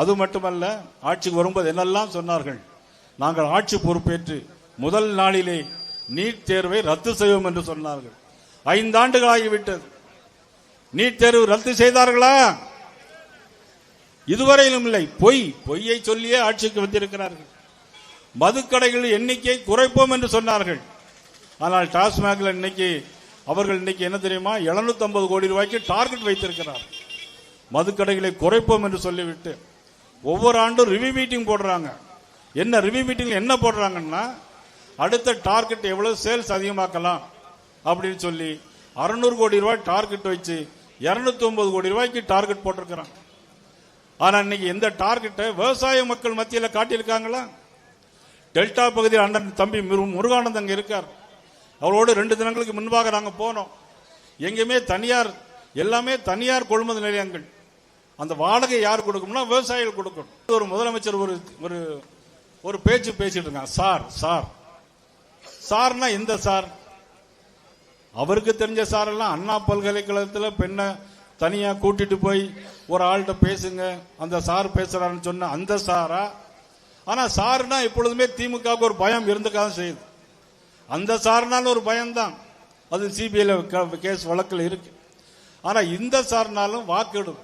அது மட்டுமல்ல ஆட்சிக்கு வரும்போது என்னெல்லாம் சொன்னார்கள்? நாங்கள் ஆட்சி பொறுப்பேற்று முதல் நாளிலே நீட் தேர்வை ரத்து செய்வோம் என்று சொன்னார்கள். ஐந்தாண்டுகள் ஆகிவிட்டது நீட் தேர்வு ரத்து செய்தார்களா? இதுவரையிலும் இல்லை. பொய் பொய்யை சொல்லியே ஆட்சிக்கு வந்திருக்கிறார்கள். மதுக்கடைகள் எண்ணிக்கை குறைப்போம் என்று சொன்னார்கள். ஆனால் டாஸ்மாகில் இன்னைக்கு அவர்கள் இன்னைக்கு என்ன தெரியுமா? 750 கோடி ரூபாய்க்கு டார்கெட் வைத்திருக்கிறார். மதுக்கடைகளை குறைப்போம் என்று சொல்லிவிட்டு ஒவ்வொரு ஆண்டும் ரிவ்யூ மீட்டிங் போடுறாங்க. என்ன ரிவ்யூ மீட்டிங் என்ன போடுறாங்கன்னா அடுத்த டார்கெட் எவ்வளவு சேல்ஸ் அதிகமாக்கலாம் அப்படின்னு சொல்லி 600 கோடி ரூபாய் டார்கெட் வச்சு 209 கோடி ரூபாய்க்கு டார்கெட் போட்டிருக்கிறாங்க. ஆனா இன்னைக்கு எந்த டார்கெட்டை விவசாய மக்கள் மத்தியில் காட்டியிருக்காங்களா? டெல்டா பகுதியில் அண்ணன் தம்பி முருகானந்த் அங்கே இருக்கார். அவரோடு ரெண்டு தினங்களுக்கு முன்பாக நாங்கள் போனோம். எங்கேயுமே தனியார் எல்லாமே தனியார் கொள்முதல் நிலையங்கள். அந்த வாடகை யார் கொடுக்கும்னா விவசாயிகள் கொடுக்கணும். ஒரு முதலமைச்சர் ஒரு ஒரு ஒரு பேச்சு பேசிட்டு இருக்காங்க. Sir sir. சார்னா எந்த சார்? அவருக்கு தெரிஞ்ச சார் எல்லாம் அண்ணா பல்கலைக்கழகத்தில் பெண்ணை தனியா கூட்டிட்டு போய் ஒரு ஆள்கிட்ட பேசுங்க. அந்த சார் பேசுறாருன்னு சொன்ன அந்த சாரா? ஆனா சாருனா எப்பொழுதுமே திமுகவுக்கு ஒரு பயம் இருந்துக்காக செய்யுது. அந்த சார்னாலும் ஒரு பயம்தான். அது சிபிஐல கேஸ் வழக்கில் இருக்கு. ஆனா இந்த சார்னாலும் வாக்கெடு